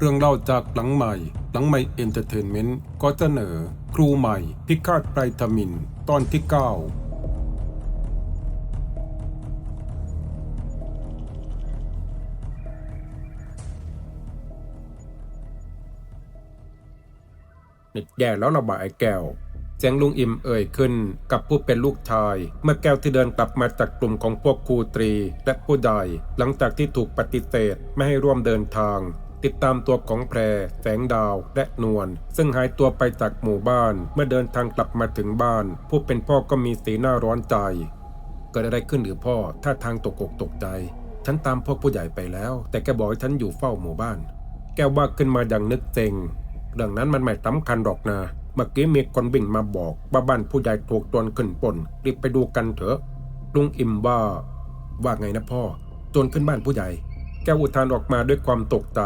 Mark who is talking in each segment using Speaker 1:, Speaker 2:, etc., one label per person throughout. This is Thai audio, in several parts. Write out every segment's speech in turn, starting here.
Speaker 1: เรื่องเล่าจากหลังใหม่ หลังใหม่เอนเตอร์เทนเมนต์ก็เสนอ ครูใหม่ พิฆาตไพรทมิน ตอนที่ 9 นิดแย่แล้วระบายแก้วเสียงลุงอิ่มเอ่ยขึ้นกับผู้เป็นลูกชาย เมื่อแก้วที่เดินกลับมาจากกลุ่มของพวกครูตรีและผู้ใด หลังจากที่ถูกปฏิเสธไม่ให้ร่วมเดินทาง ติดตามตัวของแพร แสงดาว และนวลซึ่งหายตัวไปจากหมู่บ้าน เมื่อเดินทางกลับมาถึงบ้าน ผู้เป็นพ่อก็มีสีหน้าร้อนใจ เกิดอะไรขึ้นหรือพ่อถ้าทางตกอกตกใจ ฉันตามพวกผู้ใหญ่ไปแล้ว แต่แกบอกฉันอยู่เฝ้าหมู่บ้าน แกว่าขึ้นมาอย่างนึกเจงเรื่องนั้นมันไม่สำคัญหรอกนะเมื่อกี้มีคนวิ่งมาบอกว่าบ้านผู้ใหญ่ถูกโจรขึ้นปนรีบไปดูกันเถอะลุงอิ่มว่าว่าไงนะพ่อโจรขึ้นบ้านผู้ใหญ่ กอุทานออกมาด้วยความตกใจ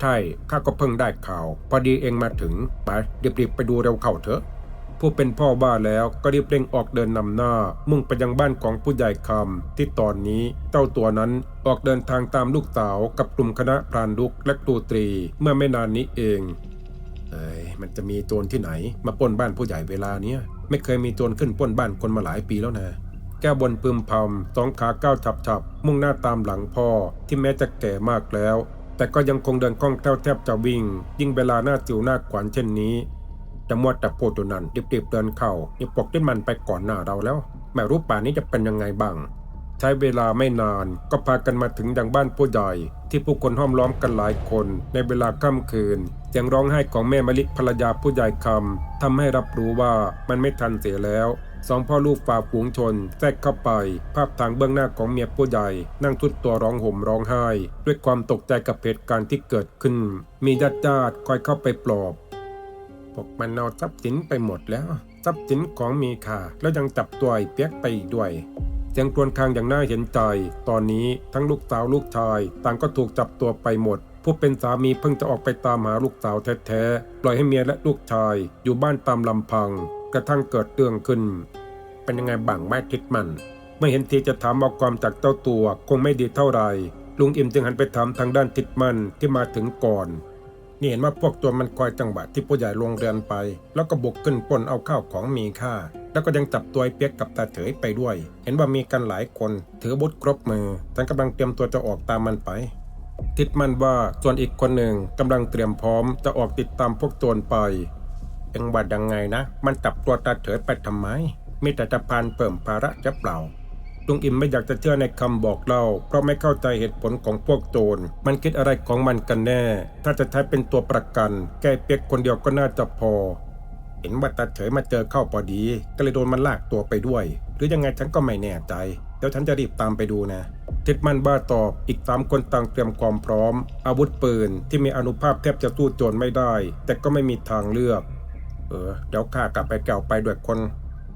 Speaker 1: ใช่ ข้าก็เพิ่งได้ข่าว พอดีเองมาถึง ไปรีบๆไปดูเร็วเข้าเถอะ ผู้เป็นพ่อว่าแล้วก็รีบเร่งออกเดินนำหน้า มุ่งไปยังบ้านของผู้ใหญ่คำที่ตอนนี้เจ้าตัวนั้นออกเดินทางตามลูกสาวกับกลุ่มคณะพรานลุกและครูตรีเมื่อไม่นานนี้เองเอ้ยมันจะมีโจรที่ไหน มาป้นบ้านผู้ใหญ่เวลาเนี้ยไม่เคยมีโจรขึ้นป้นบ้านคนมาหลายปีแล้วนะ แก้วบนพึมพำสองขาก้าวฉับฉับๆ มุ่งหน้าตามหลังพ่อที่แม้จะแก่มากแล้ว แต่ก็ยังคงเดินคล่องแคล่วแทบจะวิ่ง ยิ่งเวลาหน้าจิ๋วหน้าขวานเช่นนี้แต่มัวแต่พูดอยู่นั่นดิบๆเดินเข้านี่ปกที่มันไปก่อนหน้าเราแล้วแม่รู้ป่านนี้จะเป็นยังไงบ้าง ใช้เวลาไม่นานก็พากันมาถึงยังบ้านผู้ใหญ่ ที่ผู้คนห้อมล้อมกันหลายคน ในเวลาค่ำคืนเสียงร้องไห้ของแม่มะลิภรรยาผู้ใหญ่คำทำให้รับรู้ว่ามันไม่ทันเสียแล้ว สองพ่อลูกฝ่าฝูงชนแทรกเข้าไป ภาพทางเบื้องหน้าของเมียผู้ใหญ่ นั่งทุดตัวร้องห่มร้องไห้ ด้วยความตกใจกับเหตุการณ์ที่เกิดขึ้น มีญาติญาติคอยเข้าไปปลอบพวกมันเอาทรัพย์สินไปหมดแล้ว ทรัพย์สินของมีค่าแล้วยังจับตัวไอ้เปียกไปอีกด้วยเสียงครวญคางอย่างน่าเห็นใจ ตอนนี้ทั้งลูกสาวลูกชาย ต่างก็ถูกจับตัวไปหมด ผู้เป็นสามีเพิ่งจะออกไปตามหาลูกสาวแท้ๆ ปล่อยให้เมียและลูกชายอยู่บ้านตามลำพัง กระทั่งเกิดเรื่องขึ้น เป็นยังไงบ้างแม่ทิดมัน ไม่เห็นทีจะถามเอาความจากเจ้าตัวคงไม่ดีเท่าไหร่ลุงอิมจึงหันไปถามทางด้านทิดมันที่มาถึงก่อนนี่เห็นว่าพวกตัวมันคอยจังหวะที่ผู้ใหญ่ลงเรือนไป แล้วก็บุกขึ้นปนเอาข้าวของมีค่า แล้วก็ยังจับตัวไอ้เปียกกับตาเฉยไปด้วย เห็นว่ามีกันหลายคนถืออาวุธครบมือฉันกำลังเตรียมตัวจะออกตามมันไปทิดมันว่าส่วนอีกคนหนึ่งกำลังเตรียมพร้อมจะออกติดตามพวกโจรไป เอ็งว่ายังไงนะ มันจับตัวตาเฉยไปทำไม มีแต่จะพานเปิ่มภาระจะเปล่าลุงอิมไม่อยากจะเชื่อในคำบอกเล่า เพราะไม่เข้าใจเหตุผลของพวกโจรมันคิดอะไรของมันกันแน่ ถ้าจะใช้เป็นตัวประกัน แก้เปียกคนเดียวก็น่าจะพอ เห็นว่าตาเฉยมาเจอเข้าพอดี ก็เลยโดนมันลากตัวไปด้วย หรือยังไงฉันก็ไม่แน่ใจเดี๋ยวฉันจะรีบตามไปดูนะทิดมันบ้าตอบอีกสามคนต่างเตรียมความพร้อม อาวุธปืนที่มีอนุภาพแทบจะสู้โจรไม่ได้ แต่ก็ไม่มีทางเลือก เออเดี๋ยวข้ากลับไปแก้วไปด้วยคน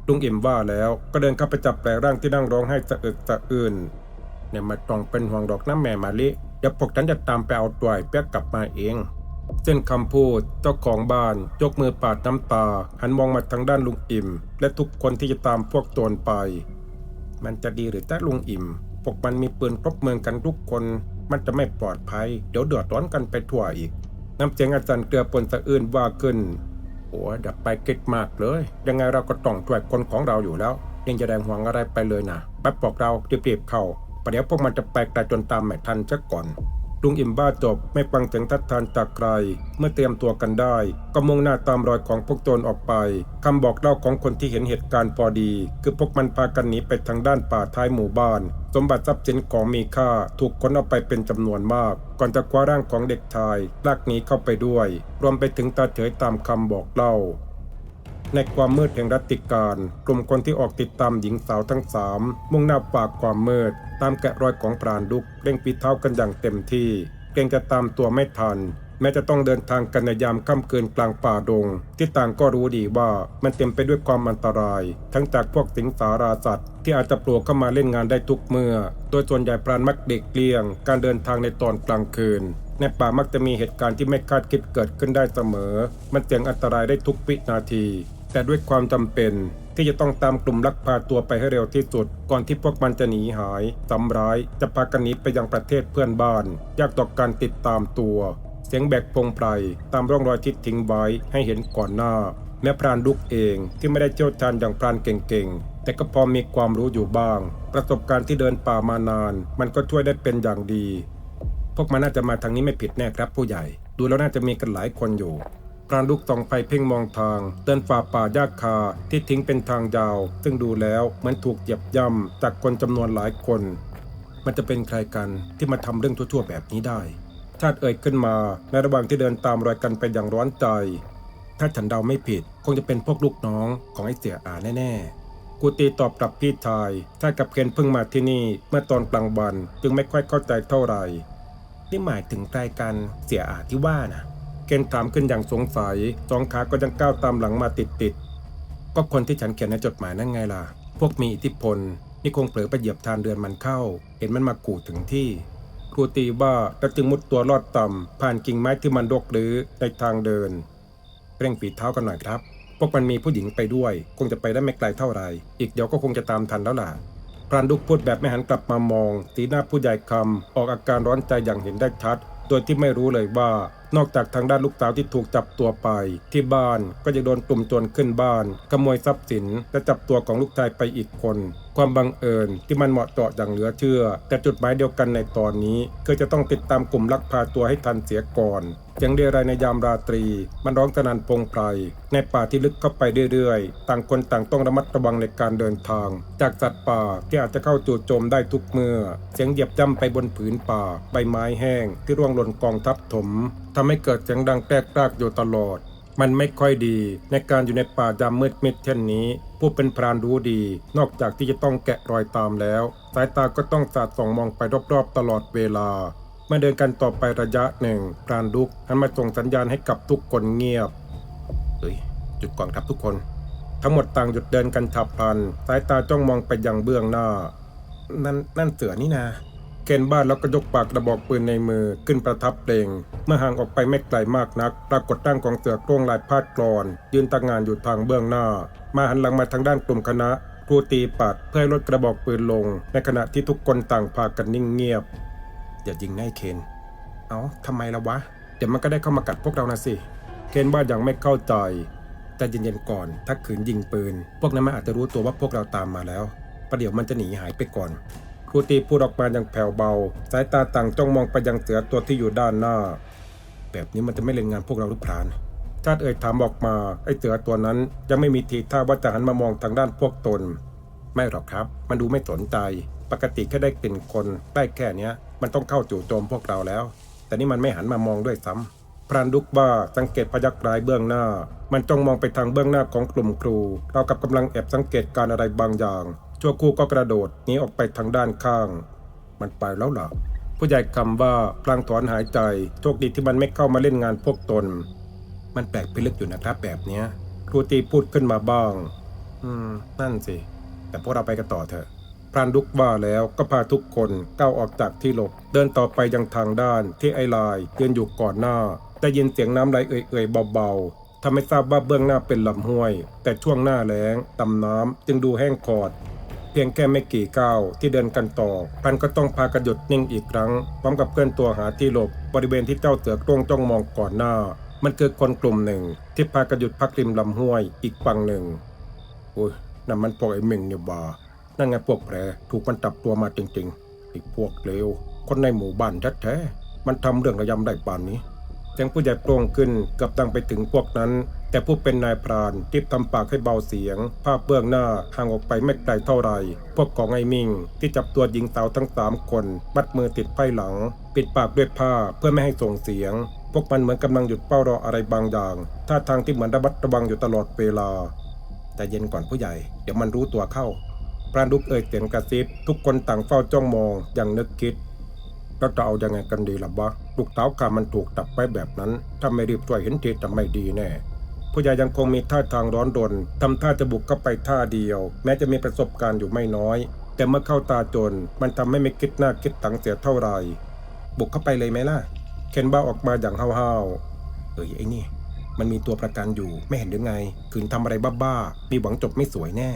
Speaker 1: ลุงอิ่มว่าแล้วก็เดินเข้าไปจับแปลร่างที่นั่งร้องไห้สะอึกสะอื้นเนี่ยมาต้องเป็นห่วงดอกน้ำแม่มาลิเดี๋ยวพวกฉันจะตามไปเอาตัวไอ้เปียกกลับมาเองเส้นคำพูดเจ้าของบ้านยกมือปาดน้ำตา หันมองมาทางด้านลุงอิ่ม และทุกคนที่จะตามพวกโจรไป มันจะดีหรือจ้าลุงอิ่ม พวกมันมีปืนครบเมืองกันทุกคน มันจะไม่ปลอดภัย เดี๋ยวเดือดร้อนกันไปทั่วอีก น้ำเสียงอาจารย์เกลือปนสะอื้นว่าขึ้น โอ้ยดับไปกิดมากเลย ยังไงเราก็ต้องช่วยคนของเราอยู่แล้ว ยังจะแดงห่วงอะไรไปเลยนะแป๊บบอกเรารีบๆเข้าประเดี๋ยวพวกมันจะไปไกลจนตามไม่ทันซะก่อน ลุงอิ่มบ้าจบไม่ฟังเสียงทัดทานจากใคร เมื่อเตรียมตัวกันได้ ก็มุ่งหน้าตามรอยของพวกโจรออกไปคำบอกเล่าของคนที่เห็นเหตุการณ์พอดี คือพวกมันพากันหนีไปทางด้านป่าท้ายหมู่บ้าน สมบัติทรัพย์สินของมีค่าถูกขนเอาไปเป็นจำนวนมาก ก่อนจะคว้าร่างของเด็กชายลากหนีเข้าไปด้วย รวมไปถึงตาเฉยตามคำบอกเล่า ในความมืดแห่งรัตติการ กลุ่มคนที่ออกติดตามหญิงสาวทั้งสามมุ่งหน้าฝากความมืด ตามแกะรอยของปราณดุกเร่งปีเท้ากันอย่างเต็มที่ เกรงจะตามตัวไม่ทัน แม้จะต้องเดินทางกันในยามค่ำคืนกลางป่าดง ที่ต่างก็รู้ดีว่ามันเต็มไปด้วยความอันตราย ทั้งจากพวกสิงสาราสัตว์ที่อาจจะปลวกเข้ามาเล่นงานได้ทุกเมื่อ โดยส่วนใหญ่ปราณมักเด็กเลี่ยง การเดินทางในตอนกลางคืนในป่ามักจะมีเหตุการณ์ที่ไม่คาดคิดเกิดขึ้นได้เสมอ มันเสี่ยงอันตรายได้ทุกวินาที แต่ด้วยความจำเป็นที่จะต้องตามกลุ่มลักพาตัวไปให้เร็วที่สุด ก่อนที่พวกมันจะหนีหายสำร้ายจะพากันหนีไปยังประเทศเพื่อนบ้าน ยากต่อการติดตามตัว เสียงแบกพงไพรตามร่องรอยที่ทิ้งไว้ให้เห็นก่อนหน้า แม้พรานลุกเองที่ไม่ได้เชี่ยวชาญอย่างพรานเก่งๆ แต่ก็พอมีความรู้อยู่บ้าง ประสบการณ์ที่เดินป่ามานาน มันก็ช่วยได้เป็นอย่างดี พวกมันน่าจะมาทางนี้ไม่ผิดแน่ครับผู้ใหญ่ ดูแล้วน่าจะมีกันหลายคนอยู่ พรานลูกส่องไฟเพ่งมองทาง เดินฝ่าป่าหญ้าคาที่ทิ้งเป็นทางยาว ซึ่งดูแล้วเหมือนถูกเหยียบย่ำจากคนจำนวนหลายคน มันจะเป็นใครกันที่มาทำเรื่องทั่วๆแบบนี้ได้ ชาติเอ่ยขึ้นมาในระหว่างที่เดินตามรอยกันไปอย่างร้อนใจ ถ้าฉันเดาไม่ผิด คงจะเป็นพวกลูกน้องของไอ้เสียอาแน่ๆกูตีตอบกลับพี่ชายถ้ากับเคนเพิ่งมาที่นี่เมื่อตอนกลางวันจึงไม่ค่อยเข้าใจเท่าไหร่นี่หมายถึงใครกันเสียอาที่ว่านะ เคนถามขึ้นอย่างสงสัยสองขาก็ยังก้าวตามหลังมาติดๆก็คนที่ฉันเขียนในจดหมายนั่นไงล่ะ พวกมีอิทธิพล นี่คงเผลอไปเหยียบทานเดือนมันเข้า เห็นมันมากู่ถึงที่ ครูตีว่าแล้วจึงมุดตัวลอดต่ำผ่านกิ่งไม้ที่มันรกหรือในทางเดินเร่งฝีเท้ากันหน่อยครับ พวกมันมีผู้หญิงไปด้วย คงจะไปได้ไม่ไกลเท่าไหร่อีกเดี๋ยวก็คงจะตามทันแล้วล่ะพรานดุกพูดแบบไม่หันกลับมามอง สีหน้าผู้ใหญ่คำออกอาการร้อนใจอย่างเห็นได้ชัด โดยที่ไม่รู้เลยว่านอกจากทางด้านลูกสาวที่ถูกจับตัวไป ที่บ้านก็ยังโดนกลุ่มโจรขึ้นบ้าน ขโมยทรัพย์สิน และจับตัวของลูกชายไปอีกคน ความบังเอิญที่มันเหมาะเจาะอย่างเหลือเชื่อ แต่จุดหมายเดียวกันในตอนนี้คือจะต้องติดตามกลุ่มลักพาตัวให้ทันเสียก่อน เสียงเรียรายในยามราตรี มันร้องสนันพงไพรในป่าที่ลึกเข้าไปเรื่อยๆ ต่างคนต่างต้องระมัดระวังในการเดินทาง จากสัตว์ป่าที่อาจจะเข้าจู่โจมได้ทุกเมื่อ เสียงเหยียบย่ำไปบนผืนป่า ใบไม้แห้ง ที่ร่วงหล่นกองทับถมทำให้เกิดเสียงดังแกรกรากอยู่ตลอดมันไม่ค่อยดีในการอยู่ในป่ายามืดมิดเช่นนี้ ผู้เป็นพรานรู้ดี นอกจากที่จะต้องแกะรอยตามแล้ว สายตาก็ต้องสาดส่องมองไปรอบๆตลอดเวลา มื่อเดินกันต่อไประยะหนึ่งพรานดุกหันมาส่งสัญญาณให้กับทุกคนเงียบเฮ้ยหยุดก่อนครับทุกคน ทั้งหมดต่างหยุดเดินกันฉับพลัน สายตาจ้องมองไปยังเบื้องหน้า นั่นนั่นเสือนี่นาเคนบ้านแล้วก็ยกปากกระบอกปืนในมือขึ้นประทับเปลงเมื่อห่างออกไปไม่ไกลมากนัก ปรากฏร่างของเสือโครงลายพาดกรอน ยืนตั้งงานอยู่ทางเบื้องหน้า มาหันหลังมาทางด้านกลุ่มคณะครูตีปัดเพื่อลดกระบอกปืนลง ในขณะที่ทุกคนต่างพากันนิ่งเงียบ อย่ายิงง่ายเคน เอาทำไมละวะ เดี๋ยวมันก็ได้เข้ามากัดพวกเรานะสิ เคนว่ายังไม่เข้าใจแต่เย็นๆก่อน ถ้าขืนยิงปืน พวกนั้นมันอาจจะรู้ตัวว่าพวกเราตามมาแล้ว ประเดี๋ยวมันจะหนีหายไปก่อนครูตีพูดออกมาอย่างแผ่วเบา สายตาต่างจ้องมองไปยังเสือตัวที่อยู่ด้านหน้า แบบนี้มันจะไม่เล่นงานพวกเราหรือพรานชาติเอ่ยถามออกมา ไอ้เสือตัวนั้นยังไม่มีทีท่าว่าจะหันมามองทางด้านพวกตน ไม่หรอกครับ มันดูไม่สนใจ ปกติแค่ได้กลิ่นคนได้แค่เนี้ย มันต้องเข้าจู่โจมพวกเราแล้ว แต่นี่มันไม่หันมามองด้วยซ้ำพรานดุกบ้าสังเกตพยักร้ายเบื้องหน้า มันจ้องมองไปทางเบื้องหน้าของกลุ่มครูเรากับกำลังแอบสังเกตการอะไรบางอย่าง ชั่วครู่ก็กระโดดหนีออกไปทางด้านข้าง มันไปแล้วหรอผู้ใหญ่คำว่าพลางถอนหายใจโชคดีที่มันไม่เข้ามาเล่นงานพวกตน มันแปลกพิลึกอยู่นะครับแบบเนี้ยครูตีพูดขึ้นมาบ้าง อืม นั่นสิ แต่พวกเราไปกันต่อเถอะ พรานดุกว่าแล้วก็พาทุกคนก้าวออกจากที่หลบ เดินต่อไปยังทางด้านที่ไอลายยืนอยู่ก่อนหน้าได้ยินเสียงน้ำไหลเอื่อยๆเบาๆทำให้ทราบว่าเบื้องหน้าเป็นลำห้วย แต่ช่วงหน้าแล้งต่ำน้ำจึงดูแห้งขอดเพียงแค่ไม่กี่ก้าวที่เดินกันต่อพันก็ต้องพากระหยุดนิ่งอีกครั้ง พร้อมกับเคลื่อนตัวหาที่หลบบริเวณที่เจ้าเสือโคร่งจ้องมองก่อนหน้า มันคือคนกลุ่มหนึ่ง ที่พากระหยุดพักริมลำห้วยอีกฝั่งหนึ่งโอ้ยนั่นมันพวกไอ้เม่งเนี่ยว่า นั่นไงพวกแผลถูกมันจับตัวมาจริงๆไอ้พวกเลวคนในหมู่บ้านแท้ๆมันทำเรื่องระยำได้ป่านนี้เสียงผู้ใหญ่โปร่งขึ้นกับดังไปถึงพวกนั้น แต่ผู้เป็นนายพรานที่ทำปากให้เบาเสียง ภาพเบื้องหน้าห่างออกไปไม่ไกลเท่าไร พวกของไอ้มิงที่จับตัวหญิงสาวทั้งสามคนมัดมือติดไพ่หลัง ปิดปากด้วยผ้าเพื่อไม่ให้ส่งเสียง พวกมันเหมือนกำลังหยุดเป้ารออะไรบางอย่างท่าทางที่เหมือนระบัดระวังอยู่ตลอดเวลา แต่เย็นก่อนผู้ใหญ่เดี๋ยวมันรู้ตัวเข้า พรานดุกเอ่ยเสียงกระซิบ ทุกคนต่างเฝ้าจ้องมองอย่างนึกคิดแล้วจะเอาอยังไงกันดีล่ะวะลูกเต้าขามันถูกตับไปแบบนั้น ถ้าไม่รีบช่วยเห็นทีจะไม่ดีแน่ผู้ใหญ่ยังคงมีท่าทางร้อนรนทำท่าจะบุกเข้าไปท่าเดียว แม้จะมีประสบการณ์อยู่ไม่น้อย แต่เมื่อเข้าตาจน มันทำให้ไม่คิดหน้าคิดตังเสียเท่าไหร่บุกเข้าไปเลยไหมล่ะ เคนบ้าออกมาอย่างห้าวๆเอ้ยไอ้นี่ มันมีตัวประกันอยู่ไม่เห็นหรือไงขืนทำอะไรบ้าๆมีหวังจบไม่สวยแน่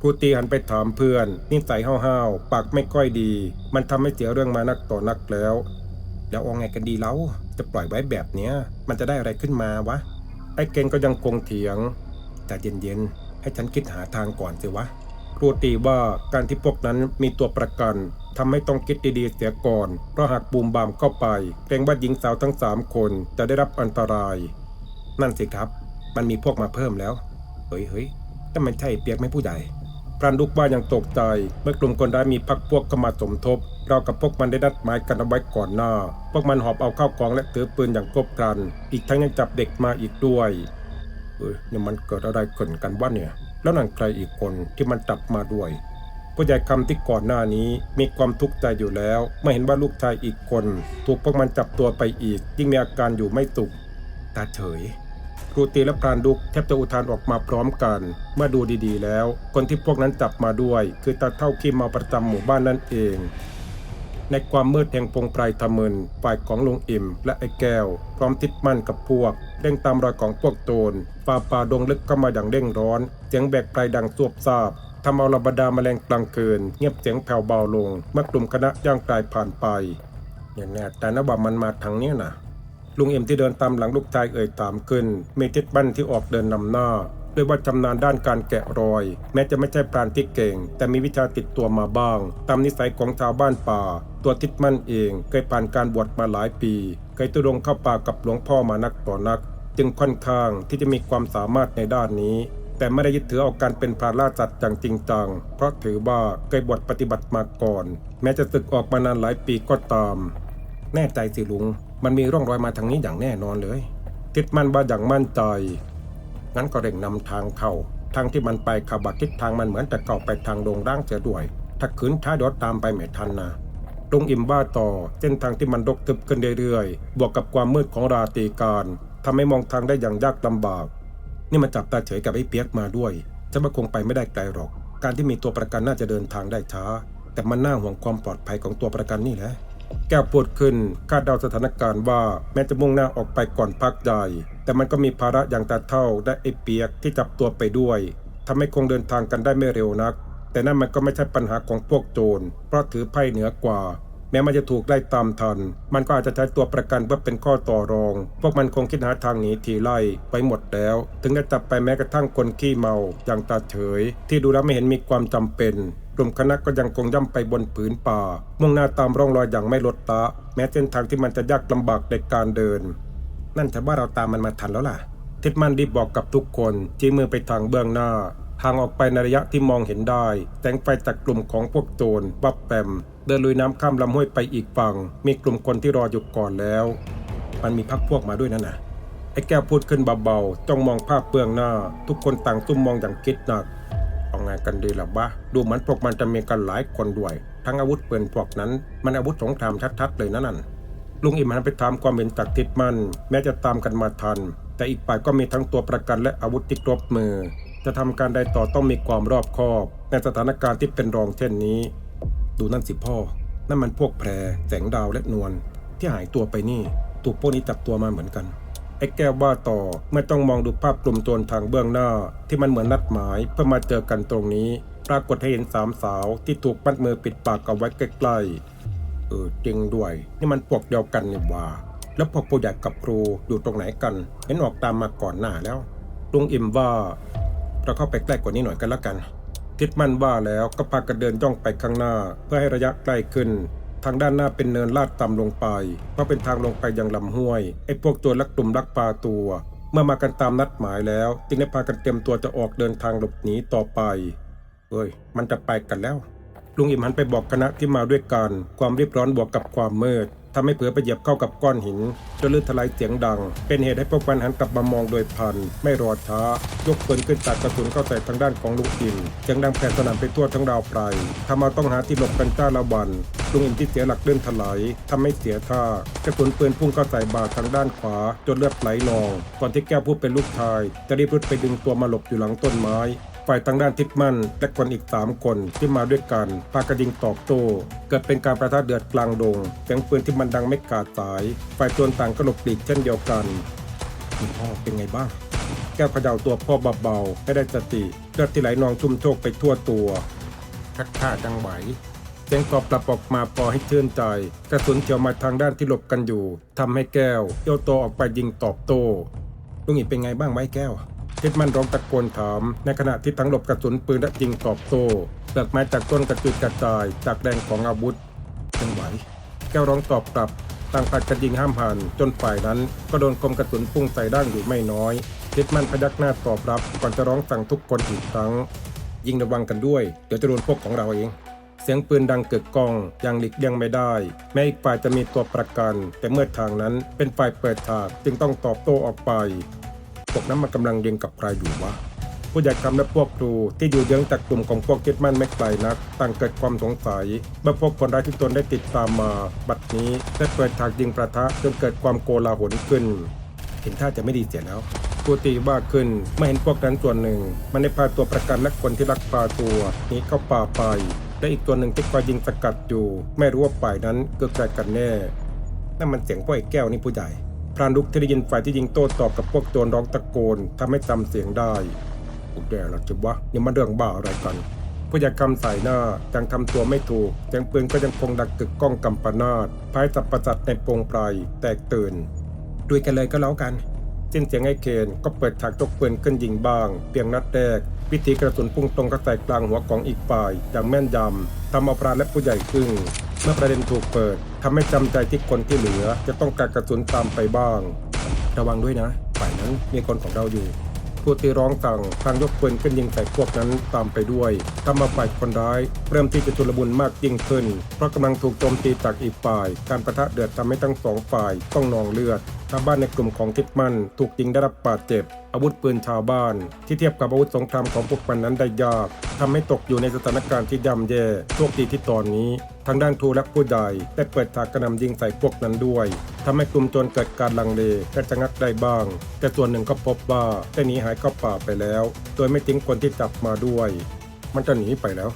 Speaker 1: ครูตีหันไปถามเพื่อน นิสัยห้าวๆปากไม่ค่อยดี มันทำให้เสียเรื่องมานักต่อนักแล้ว แล้วเอาไงกันดีแล้วจะปล่อยไว้แบบเนี้ย มันจะได้อะไรขึ้นมาวะไอ้เก่งก็ยังคงเถียง แต่เย็นๆ ให้ฉันคิดหาทางก่อนสิวะครูตีว่าการที่พวกนั้นมีตัวประกันทำให้ต้องคิดดีๆเสียก่อน เพราะหากบูมบามเข้าไปเกรงว่าหญิงสาวทั้งสามคนจะได้รับอันตราย นั่นสิครับ มันมีพวกมาเพิ่มแล้ว เฮ้ยเฮ้ยแต่มันใช่เปียกไหม่ผู้ใหญ่ พรานดุกว่ายังตกใจ เมื่อกลุ่มคนร้ายมีพักพวกเข้ามาสมทบ เรากับพวกมันได้นัดหมายกันเอาไว้ก่อนหน้า พวกมันหอบเอาข้าวของและถือปืนอย่างครบครัน อีกทั้งยังจับเด็กมาอีกด้วยเอ้ยนี่มันเกิดอะไรขึ้นกันวะเนี่ย แล้วนั่นใครอีกคนที่มันจับมาด้วยผู้ใหญ่คำที่ก่อนหน้านี้มีความทุกข์ใจอยู่แล้วเมื่อเห็นว่าลูกชายอีกคน ถูกพวกมันจับตัวไปอีกยิ่งมีอาการอยู่ไม่สุขตาเฉย ครูตีและพรานดุกแทบจะอุทานออกมาพร้อมกัน เมื่อดูดีๆแล้ว คนที่พวกนั้นจับมาด้วย คือตาเท่าขี้เมาประจำหมู่บ้านนั่นเอง ในความมืดแห่งพงไพรทะมึนฝ่ายของลุงอิ่ม และไอ้แก้ว พร้อมทิดมั่นกับพวกเร่งตามรอยของพวกโจรฝ่าป่าดงลึกเข้ามาอย่างเร่งร้อนเสียงแบกไพรดังซวบซาบทำเอาระบดาแมลงกลางคืน เงียบเสียงแผ่วเบาลงเมื่อกลุ่มคณะย่างกลายผ่านไปเนี่ยแต่นะว่ามันมาทางเนี้ยนะ ลุงเอ็มที่เดินตามหลังลูกชายเอ่ยตามขึ้น มีทิดบั้นที่ออกเดินนำหน้าด้วยว่าชำนาญด้านการแกะรอย แม้จะไม่ใช่ปราณที่เก่ง แต่มีวิชาติดตัวมาบ้าง ตามนิสัยของชาวบ้านป่า ตัวทิดมั่นเองเคยผ่านการบวชมาหลายปี เคยตุรงเข้าป่ากับหลวงพ่อมานักต่อนัก จึงค่อนข้างที่จะมีความสามารถในด้านนี้ แต่ไม่ได้ยึดถือเอาการเป็นพระราชสัตว์อย่างจริงจังเพราะถือว่าเคยบวชปฏิบัติมาก่อน แม้จะศึกออกมานานหลายปีก็ตาม แน่ใจสิลุง มันมีร่องรอยมาทางนี้อย่างแน่นอนเลยทิดมันบ้าอย่างมั่นใจ งั้นก็เร่งนำทางเข้า ทางที่มันไปขบัดทิศทางมันเหมือนแต่เก่าไปทางโดงร่างเสียด้วย ถ้าขืนท้ายรถตามไปไม่ทันนะลุงอิ่มบ้าต่อ เส้นทางที่มันรกทึบขึ้นเรื่อยๆ บวกกับความมืดของราตรีการทำให้มองทางได้อย่างยากลำบาก นี่มันจับตาเฉยกับไอ้เปียกมาด้วย จะมาคงไปไม่ได้ไกลหรอก การที่มีตัวประกันน่าจะเดินทางได้ช้า แต่มันน่าห่วงความปลอดภัยของตัวประกันนี่แหละ แก้วพูดขึ้นคาดเดาสถานการณ์ว่าแม้จะมุ่งหน้าออกไปก่อนพักใหญ่แต่มันก็มีภาระอย่างตาเท่าและไอเปียกที่จับตัวไปด้วยทำให้คงเดินทางกันได้ไม่เร็วนัก แต่นั่นมันก็ไม่ใช่ปัญหาของพวกโจรเพราะถือไพ่เหนือกว่า แม้มันจะถูกไล่ตามทัน มันก็อาจจะใช้ตัวประกันเพื่อเป็นข้อต่อรอง พวกมันคงคิดหาทางหนีทีไล่ไปหมดแล้ว ถึงจะจับไปแม้กระทั่งคนขี้เมาอย่างตาเฉย ที่ดูแล้วไม่เห็นมีความจำเป็น กลุ่มคณะก็ยังคงย่ำไปบนผืนป่า มุ่งหน้าตามร่องรอยอย่างไม่ลดละแม้เส้นทางที่มันจะยากลำบากในการเดิน นั่นจะว่าเราตามมันมาทันแล้วล่ะ ทิดมันรีบบอกกับทุกคนชี้มือไปทางเบื้องหน้าห่างออกไปในระยะที่มองเห็นได้ แสงไฟจากกลุ่มของพวกโจรวับแปม เดินลุยน้ำข้ามลำห้วยไปอีกฝั่ง มีกลุ่มคนที่รออยู่ก่อนแล้ว มันมีพักพวกมาด้วยนั่นนะไอ้แก้วพูดขึ้นเบาๆ จ้องมองภาพเบื้องหน้า ทุกคนต่างซุ่มมองอย่างคิดหนัก เอาไงกันดีล่ะบะดูเหมือนพวกมันจะมีกันหลายคนด้วย ทั้งอาวุธปืนพวกนั้น มันอาวุธสงครามชัดๆเลยนะนั่นลุงอิมหันไปถามความเห็นจากทิดมัน แม้จะตามกันมาทัน แต่อีกฝ่ายก็มีทั้งตัวประกันและอาวุธที่ครบมือ จะทำการใดต่อต้องมีความรอบคอบ ในสถานการณ์ที่เป็นรองเช่นนี้ ดูนั่นสิพ่อ นั่นมันพวกแพร แสงดาวและนวลที่หายตัวไปนี่ ถูกพวกนี้จับตัวมาเหมือนกัน ไอ้แก้วว่าต่อไม่ต้องมองดูภาพกลุ่มโจรทางเบื้องหน้า ที่มันเหมือนนัดหมายเพื่อมาเจอกันตรงนี้ ปรากฏให้เห็นสามสาวที่ถูกมัดมือปิดปากเอาไว้ใกล้ๆเออจริงด้วย นี่มันพวกเดียวกันนี่ว่า แล้วพวกผู้ใหญ่กับครูอยู่ตรงไหนกันเห็นออกตามมาก่อนหน้าแล้วลุงอิ่มว่าเราเข้าไปใกล้กว่านี้หน่อยกันละกันทิดมั่นว่าแล้วก็พากันเดินย่องไปข้างหน้า เพื่อให้ระยะใกล้ขึ้น ทางด้านหน้าเป็นเนินลาดต่ำลงไป เพราะเป็นทางลงไปยังลำห้วย ไอ้พวกตัวลักตุ่มลักปลาตัว เมื่อมากันตามนัดหมายแล้ว จึงได้พากันเตรียมตัวจะออกเดินทางหลบหนีต่อไป เฮ้ย มันจะไปกันแล้ว ลุงอิมหันไปบอกคณะที่มาด้วยกัน ความรีบร้อนบวกกับความมืด ทำให้เผือไปเหยียบเข้ากับก้อนหินจนลื่นถลายเสียงดัง เป็นเหตุให้พวกมันหันกลับมามองโดยพัน ไม่รอช้ายกปืนขึ้นตัดกระสุนเข้าใส่ทางด้านของลุงอิมเสียงดังแผ่สนั่นไปทั่วทั้งดาวไพรทำเอาต้องหาที่หลบกันจ้าละวันลุงอิมที่เสียหลักเลื่อนถลายทำให้เสียท่ากระสุนปืนพุ่งเข้าใส่บ่าทางด้านขวาจนเลือดไหลนอง ก่อนที่แก้วผู้เป็นลูกชายจะรีบรุดไปดึงตัวมาหลบอยู่หลังต้นไม้ ฝ่ายทางด้านทิศมั่นและคนอีกสามคนที่มาด้วยกันพากระยิงตอบโต้เกิดเป็นการประทะเดือดกลางดงเสียงปืนที่มันดังไม่ขาดสาย ฝ่ายโจรต่างก็หลบหลีกเช่นเดียวกันคุณพ่อเป็นไงบ้าง แก้วเขย่าตัวพ่อเบาๆให้ได้สติเลือดที่ไหลนองชุ่มโชกไปทั่วตัวทักท่าจังไหวเสียงตอบกลับออกมาพอให้ชื่นใจ กระสุนเฉียวมาทางด้านที่หลบกันอยู่ทำให้แก้วโยโตออกไปยิงตอบโต้ลุงอีเป็นไงบ้างไหมแก้ว ทิดมันร้องตะโกนถาม ในขณะที่ทั้งหลบกระสุนปืนและยิงตอบโต้เลือกไม้จากต้นกระจุยกระจายจากแรงของอาวุธยังไหวแก้วร้องตอบกลับต่างผัดกันยิงห้ามหันจนฝ่ายนั้น ก็โดนคมกระสุนพุ่งใส่ด้านอยู่ไม่น้อยทิดมันพยักหน้าตอบรับก่อนจะร้องสั่งทุกคนอีกครั้ง ยิงระวังกันด้วย เดี๋ยวจะโดนพวกของเราเองเสียงปืนดังเกิดกองยังหลีกเลี่ยงไม่ได้ แม้อีกฝ่ายจะมีตัวประกัน แต่เมื่อทางนั้นเป็นฝ่ายเปิดฉากจึงต้องตอบโต้ออกไป พวกนั้นมันกำลังยิงกับใครอยู่วะผู้ใหญ่คำและพวกครูที่อยู่เยื้องจากกลุ่มของพวกคิดมั่นไม่ไกลนัก ต่างเกิดความสงสัยเมื่อพวกคนร้ายที่ตนได้ติดตามมาบัดนี้ได้เปิดฉากยิงประทะจนเกิดความโกลาหลขึ้น เห็นท่าจะไม่ดีเสียแล้วผู้ตีบ้าขึ้นเมื่อเห็นพวกนั้นส่วนหนึ่ง มันได้พาตัวประกันและคนที่ลักพาตัวหนีเข้าป่าไปและอีกตัวหนึ่งที่คอยยิงสกัดอยู่ ไม่รู้ว่าฝ่ายนั้นเกิดอะไรกันแน่นั่นมันเสียงพ่อไอ้แก้วนี่ผู้ใหญ่ พรานลุกที่ได้ยินฝ่ายที่ยิงโต้ตอบกับพวกโจรร้องตะโกนทำให้จำเสียงได้ผู้แก่ละจิวะนี่มันเรื่องบ้าอะไรกันผู้ใหญ่คำใส่หน้ายังทำตัวไม่ถูกเสียงปืนก็ยังคงดังกึกก้องกำปนาดภายสับประจัดในโปงไพรแตกตื่นด้วยกันเลยก็แล้วกันสิ้นเสียงไอ้เคนก็เปิดฉากจกปืนขึ้นยิงบ้าง เพียงนัดแรก วิธีกระสุนพุ่งตรงกระใส่กลางหัวของอีกฝ่ายอย่างแม่นยำทำเอาพรานและผู้ใหญ่อึ้ง มื่อประเด็นถูกเปิดทำให้จำใจที่คนที่เหลือ จะต้องการกระสุนตามไปบ้าง ระวังด้วยนะฝ่ายนั้นมีคนของเราอยู่ผู้ที่ร้องสั่งทางยกปืนขึ้นยิงใส่พวกนั้นตามไปด้วยทำมาฝ่ายคนร้าย เริ่มที่จะชุลมุนมากยิ่งขึ้น เพราะกำลังถูกโจมตีจากอีกฝ่าย การประทะเดือดทำให้ทั้งสองฝ่ายต้องนองเลือด ชาวบ้านในกลุ่มของทิดมัน ถูกยิงได้รับบาดเจ็บ อาวุธปืนชาวบ้าน ที่เทียบกับอาวุธสงครามของพวกมันนั้นได้ยากทำให้ตกอยู่ในสถานการณ์ที่ย่ำแย่โชคดีที่ตอนนี้ ทางด้านทูและผู้ใหญ่ได้เปิดฉากกระหนำยิงใส่พวกนั้นด้วยทำให้กลุ่มโจรเกิดการลังเลและจะงักได้บ้าง แต่ส่วนหนึ่งก็พบว่าได้หนีหายเข้าป่าไปแล้ว โดยไม่ทิ้งคนที่จับมาด้วย มันจะหนีไปแล้ว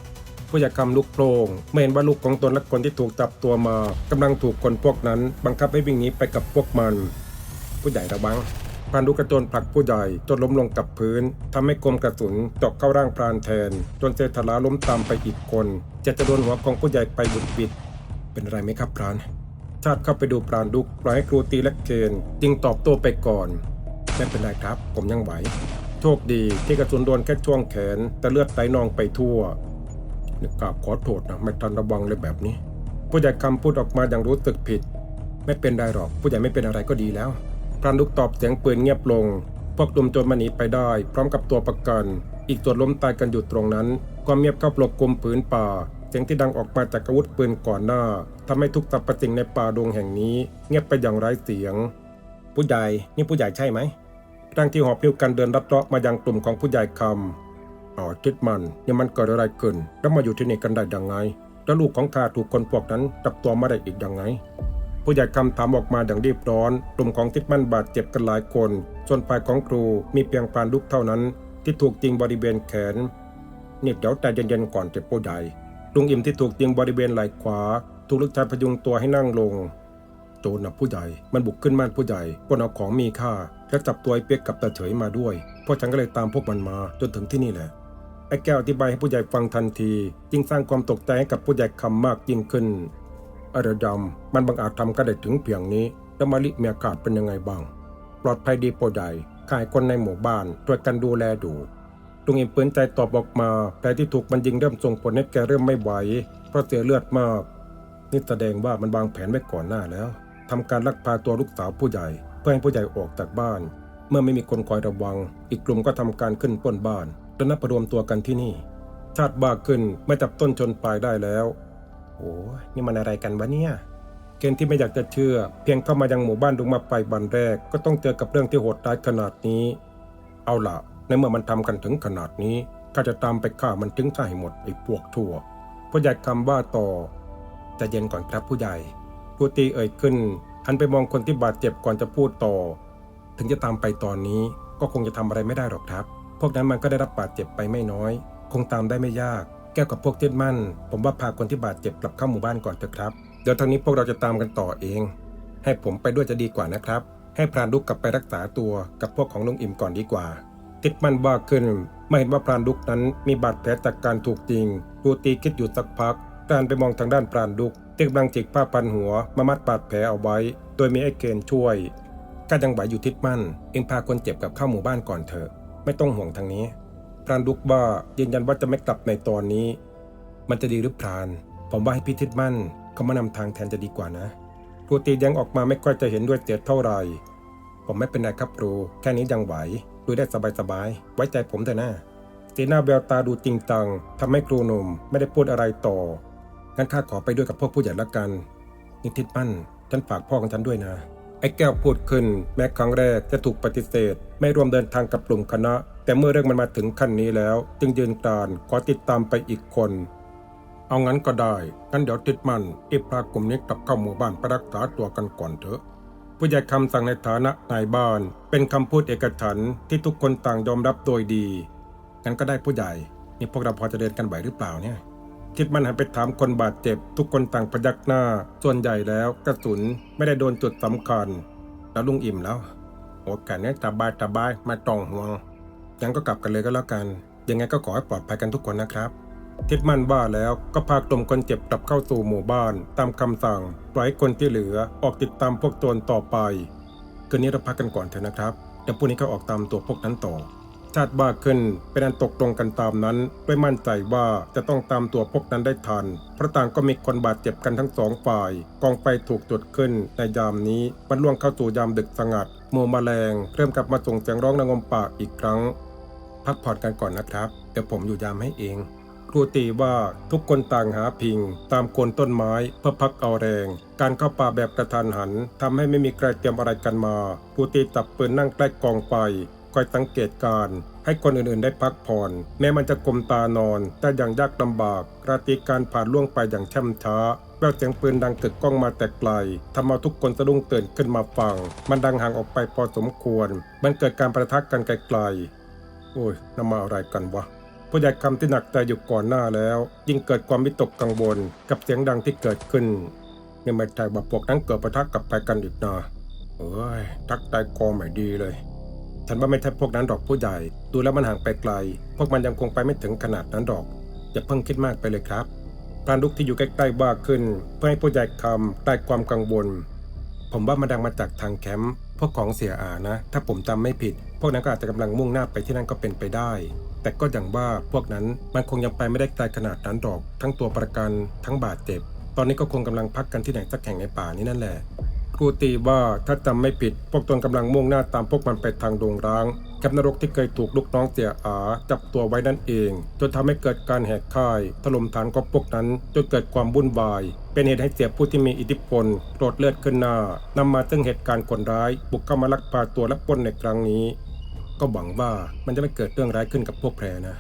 Speaker 1: ผู้ใหญ่คำลุกโปรงเมื่อเห็นว่าลูกของตนและคนที่ถูกจับตัวมากำลังถูกคนพวกนั้น บังคับให้วิ่งหนีไปกับพวกมัน ผู้ใหญ่ระวังพรานลูกกระโจนผลักผู้ใหญ่จนล้มลงกับพื้นทำให้คมกระสุนเจาะเข้าร่างพรานแทน จนเซธลาล้มตามไปอีกคนจะจะโดนหัวของผู้ใหญ่ไปบุดบิด เป็นไรไหมครับพราน ชาติเข้าไปดูพรานดุกปล่อยให้ครูตีและเคนจึงตอบโต้ไปก่อนไม่เป็นไรครับ ผมยังไหวโชคดีที่กระสุนโดนแค่ช่วงแขน แต่เลือดไหลนองไปทั่วนึกกราบขอโทษนะไม่ทันระวังเลยแบบนี้ ผู้ใหญ่คำพูดออกมาอย่างรู้สึกผิด ไม่เป็นไรหรอก ผู้ใหญ่ไม่เป็นอะไรก็ดีแล้ว พรานลุกตอบเสียงปืนเงียบลง พวกกลุ่มโจรมาหนีไปได้ พร้อมกับตัวประกัน อีกตัวล้มตายกันอยู่ตรงนั้น ความเงียบเข้าปกลมผืนป่า เสียงที่ดังออกมาจากอาวุธปืนก่อนหน้าทำให้ทุกสรรพสิ่งในป่าดงแห่งนี้ เงียบไปอย่างไร้เสียง ผู้ใหญ่นี่ผู้ใหญ่ใช่ไหมร่างที่หอบพิ้วกันเดินรัดเลาะมายังกลุ่มของผู้ใหญ่คำอ๋อทิดมันนี่มันเกิดอะไรขึ้นแล้วมาอยู่ที่นี่กันได้ยังไงแล้วลูกของข้าถูกคนพวกนั้นจับตัวมาได้อีกยังไง ผู้ใหญ่คำถามออกมาอย่างรีบร้อนกลุ่มของทิดมันบาดเจ็บกันหลายคน ส่วนฝ่ายของครูมีเพียงปานลูกเท่านั้น ที่ถูกยิงบริเวณแขนนี่เดี๋ยวใจเย็นๆก่อนเจ็บผู้ใหญ่ลุงอิ่มที่ถูกยิงบริเวณไหล่ขวา ถูกลูกชายพยุงตัวให้นั่งลง โจรนะผู้ใหญ่ มันบุกขึ้นบ้านผู้ใหญ่ปนเอาของมีค่า และจับตัวไอ้เปียกกับตาเฉยมาด้วยพวกฉันก็เลยตามพวกมันมาจนถึงที่นี่แหละไอ้แก้วอธิบายให้ผู้ใหญ่ฟังทันที จึงสร้างความตกใจให้กับผู้ใหญ่คำมากยิ่งขึ้น อารดำมันบังอาจทำกันได้ถึงเพียงนี้แล้วมาลิเมียขาดเป็นยังไงบ้าง ปลอดภัยดีผู้ใหญ่ขายคนในหมู่บ้านช่วยกันดูแลดูลุงอิมปืนใจตอบออกมาแผลที่ถูกมันยิงเริ่มส่งผลให้แกเริ่มไม่ไหวเพราะเสียเลือดมากนี่แสดงว่ามันวางแผนไว้ก่อนหน้าแล้วทำการลักพาตัวลูกสาวผู้ใหญ่ เพื่อให้ผู้ใหญ่ออกจากบ้าน เมื่อไม่มีคนคอยระวัง อีกกลุ่มก็ทำการขึ้นปล้นบ้านและนัดประรวมตัวกันที่นี่ ชาติบ้าขึ้นไม่จับต้นชนปลายได้แล้ว โอ้นี่มันอะไรกันวะเนี่ย เกณฑ์ที่ไม่อยากจะเชื่อ เพียงเข้ามายังหมู่บ้านดุงมาไปบันแรก ก็ต้องเจอกับเรื่องที่โหดร้ายขนาดนี้ เอาล่ะ ในเมื่อมันทำกันถึงขนาดนี้ข้าจะตามไปฆ่ามันถึงท่าให้หมดไอ้พวกทั่วผู้ใหญ่คำว่าต่อจะเย็นก่อนครับผู้ใหญ่ผู้ตีเอ่ยขึ้นหันไปมองคนที่บาดเจ็บก่อนจะพูดต่อ ถึงจะตามไปตอนนี้ก็คงจะทำอะไรไม่ได้หรอกครับ พวกนั้นมันก็ได้รับบาดเจ็บไปไม่น้อย คงตามได้ไม่ยาก แก้วกับพวกเจ็ดมั่น ผมว่าพาคนที่บาดเจ็บกลับเข้าหมู่บ้านก่อนเถอะครับ เดี๋ยวทางนี้พวกเราจะตามกันต่อเอง ให้ผมไปด้วยจะดีกว่านะครับ ให้พรานดุกกลับไปรักษาตัวกับพวกของลุงอิ่มก่อนดีกว่า ติดมันบ้าขึ้นไม่เห็นว่าพรานดุกนั้นมีบาดแผลจากการถูกยิงดูตีคิดอยู่สักพักแต่การไปมองทางด้านปราณดุกที่กำลังจิกผ้าพันหัวมามัดบาดแผลเอาไว้ โดยมีไอ้เกณฑ์ช่วยข้ายังไหวอยู่ทิศมั่น เองพาคนเจ็บกลับเข้าหมู่บ้านก่อนเถอะ ไม่ต้องห่วงทางนี้ ปราณดุกว่ายืนยันว่าจะไม่กลับในตอนนี้ มันจะดีหรือพราน ผมว่าให้พี่ทิศมั่นเขามานำทางแทนจะดีกว่านะครูตียังออกมาไม่ค่อยจะเห็นด้วยเสียเท่าไหร่ผมไม่เป็นไรครับครูแค่นี้ยังไหวดูได้สบายๆไว้ใจผมเถอะนะสีหน้าแววตาดูจริงจังทำให้ครูหนุ่มไม่ได้พูดอะไรต่องั้นข้าขอไปด้วยกับพวกผู้ใหญ่ละกันนิทิศมั่นฉันฝากพ่อของฉันด้วยนะ ไอ้แก้วพูดขึ้น แม้ครั้งแรกจะถูกปฏิเสธ ไม่ร่วมเดินทางกับกลุ่มคณะ แต่เมื่อเรื่องมันมาถึงขั้นนี้แล้ว จึงยืนกรานขอติดตามไปอีกคน เอางั้นก็ได้งั้นเดี๋ยวติดมันอีพากลุ่มนี้กลับเข้าหมู่บ้านไปรักษาตัวกันก่อนเถอะผู้ใหญ่คำสั่งในฐานะนายบ้าน เป็นคำพูดเอกฉันท์ที่ทุกคนต่างยอมรับโดยดีงั้นก็ได้ผู้ใหญ่นี่พวกเราพอจะเดินกันไหวหรือเปล่าเนี่ย คิดมันหันไปถามคนบาดเจ็บ ทุกคนต่างพยักหน้า ส่วนใหญ่แล้วกระสุนไม่ได้โดนจุดสำคัญ แล้วลุงอิ่มแล้วโอ้ก่เนี้ยสบายสบายไมาต้องห่วงยังก็กลับกันเลยก็แล้วกัน ยังไงก็ขอให้ปลอดภัยกันทุกคนนะครับ ทิดมันว่าแล้วก็พากลุ่มคนเจ็บกลับเข้าสู่หมู่บ้าน ตามคำสั่งปล่อยคนที่เหลือออกติดตามพวกโจรต่อไปคืนนี้เราพักกันก่อนเถอะนะครับเดี๋ยวพรุ่งนี้ก็ออกตามตัวพวกนั้นต่อ ชาติบ้าขึ้นเป็นอันตกลงกันตามนั้น ด้วยมั่นใจว่าจะต้องตามตัวพวกนั้นได้ทัน เพราะต่างก็มีคนบาดเจ็บกันทั้งสองฝ่าย กองไฟถูกจุดขึ้นในยามนี้มันล่วงเข้าสู่ยามดึกสงัดหมู่แมลงเริ่มกลับมาส่งเสียงร้องระงมปากอีกครั้ง พักผ่อนกันก่อนนะครับ เดี๋ยวผมอยู่ยามให้เองครูตีว่าทุกคนต่างหาพิง ตามโคนต้นไม้เพื่อพักเอาแรง การเข้าป่าแบบกระทันหันทำให้ไม่มีใครเตรียมอะไรกันมาครูตีจับปืนนั่งใกล้กองไฟ คอยสังเกตการให้คนอื่นๆได้พักผ่อน แม้มันจะกลมตานอน แต่อย่างยากลำบากราตรีการผ่านล่วงไปอย่างช่ำช้าแววเสียงปืนดังกึกก้องมาแต่ไกลทำเอาทุกคนสะดุ้งตื่นขึ้นมาฟัง มันดังห่างออกไปพอสมควร มันเกิดการประทะกันไกลๆ โอ้ยนำมาอะไรกันวะผู้ใหญ่คำที่หนักใจอยู่ก่อนหน้าแล้ว ยิ่งเกิดความวิตกกังวลกับเสียงดังที่เกิดขึ้นนี่ไม่ใช่ว่าพวกนั้นเกิดประทักกับไปกันอีกนะเอ้ยทักใจคอไม่ดีเลย ฉันว่าไม่ใช่พวกนั้นหรอกผู้ใหญ่ ดูแล้วมันห่างไปไกล พวกมันยังคงไปไม่ถึงขนาดนั้นหรอก อย่าเพิ่งคิดมากไปเลยครับการลุกที่อยู่ใกล้ๆว่าขึ้น เพื่อให้ผู้ใหญ่คำใต้ความกังวล ผมว่ามันดังมาจากทางแคมป์พวกของเสียอานะ ถ้าผมจำไม่ผิด พวกนั้นก็อาจจะกำลังมุ่งหน้าไปที่นั่นก็เป็นไปได้ แต่ก็อย่างว่าพวกนั้นมันคงยังไปไม่ได้ไกลขนาดนั้นหรอก ทั้งตัวประกันทั้งบาดเจ็บ ตอนนี้ก็คงกำลังพักกันที่ไหนสักแห่งในป่านี้นั่นแหละ ครูตีว่าถ้าจำไม่ผิด พวกตนกำลังมุ่งหน้าตามพวกมันไปทางดงร้างกับนรกที่เคยถูกลูกน้องเสียอาจับตัวไว้นั่นเอง จนทำให้เกิดการแหกค่าย ถล่มฐานของพวกนั้นจนเกิดความวุ่นวาย เป็นเหตุให้เสียผู้ที่มีอิทธิพลโกรธเลือดขึ้นหน้านำมาซึ่งเหตุการณ์คนร้าย บุกเข้ามาลักพาตัวและปล้นในครั้งนี้ ก็หวังว่ามันจะไม่เกิดเรื่องร้ายขึ้นกับพวกแพรนะ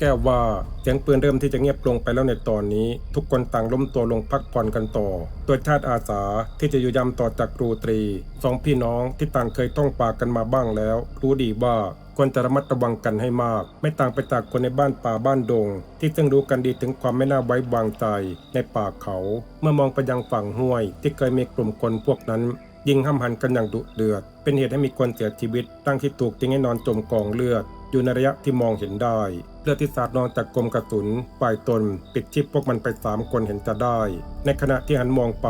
Speaker 1: แก้วว่าเสียงปืนเริ่มที่จะเงียบลงไปแล้วในตอนนี้ ทุกคนต่างล้มตัวลงพักผ่อนกันต่อ โดยชาติอาสาที่จะอยู่ยำต่อจากครูตรีสองพี่น้องที่ต่างเคยท่องปากกันมาบ้างแล้ว รู้ดีว่าควรจะระมัดระวังกันให้มาก ไม่ต่างไปจากคนในบ้านป่าบ้านดง ที่ซึ่งรู้กันดีถึงความไม่น่าไว้วางใจในป่าเขา เมื่อมองไปยังฝั่งห้วย ที่เคยมีกลุ่มคนพวกนั้น ยิงห้ำหันกันอย่างดุเดือด เป็นเหตุให้มีคนเสียชีวิตตั้งที่ถูกทิ้งให้นอนจมกองเลือด อยู่ในระยะที่มองเห็นได้ เลือดที่สาดนองจากกลมกระสุนปลายตนปิดชีพพวกมันไปสามคนเห็นจะได้ ในขณะที่หันมองไป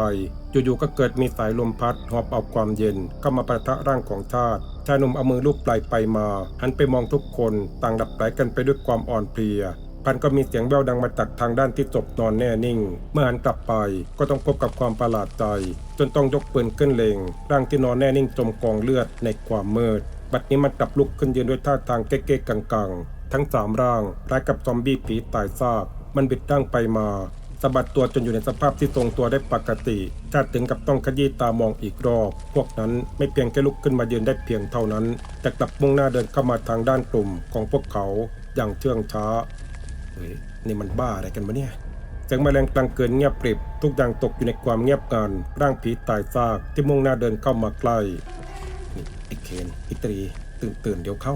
Speaker 1: อยู่ๆก็เกิดมีสายลมพัดหอบเอาความเย็นเข้ามาประทะร่างของชาติชายหนุ่มเอามือลูบไหลไปมา หันไปมองทุกคนต่างดับไหลกันไปด้วยความอ่อนเพลียพันก็มีเสียงแว่วดังมาจากทางด้านที่ศพนอนแน่นิ่ง เมื่อหันกลับไปก็ต้องพบกับความประหลาดใจ จนต้องยกปืนขึ้นเลงร่างที่นอนแน่นิ่งจมกองเลือดในความมืด บัดนี้มันกลับลุกขึ้นยืนด้วยท่าทางเก๊กๆกังๆ ทั้งสามร่างคล้ายกับซอมบี้ผีตายซากมันบิดร่างไปมาสะบัดตัวจนอยู่ในสภาพที่ทรงตัวได้ปกติชาติถึงกับต้องขยี้ตามองอีกรอบ พวกนั้นไม่เพียงแค่ลุกขึ้นมายืนได้เพียงเท่านั้น แต่กลับมุ่งหน้าเดินเข้ามาทางด้านกลุ่มของพวกเขาอย่างเชื่องช้า เฮ้ย นี่มันบ้าอะไรกันวะเนี่ยเสียงแมลงกลางเกินเงียบกริบ ทุกอย่างตกอยู่ในความเงียบงัน ร่างผีตายซากที่มุ่งหน้าเดินเข้ามาใกล้ นี่ไอ้เคนไอ้ตรี ตื่นตื่นเดี๋ยวเข้า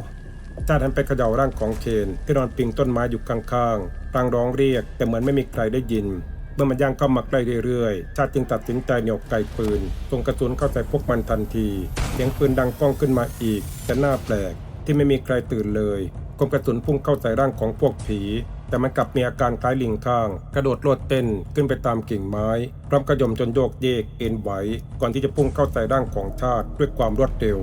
Speaker 1: ชาติหันไปเขย่าร่างของเคนที่นอนปิงต้นไม้อยู่ข้างๆร่างร้องเรียกแต่เหมือนไม่มีใครได้ยิน เมื่อมันย่างเข้ามาใกล้เรื่อยๆ ชาติจึงตัดสินใจเหนี่ยวไกปืนส่งกระสุนเข้าใส่พวกมันทันที เสียงปืนดังก้องขึ้นมาอีก แต่หน้าแปลกที่ไม่มีใครตื่นเลยคมกระสุนพุ่งเข้าใส่ร่างของพวกผี แต่มันกลับมีอาการคล้ายลิงข้าง กระโดดโลดเต้นขึ้นไปตามกิ่งไม้พร้อมกระยมจนโยกเยกเอ็นไหวก่อนที่จะพุ่งเข้าใส่ร่างของชาติด้วยความรวดเร็ว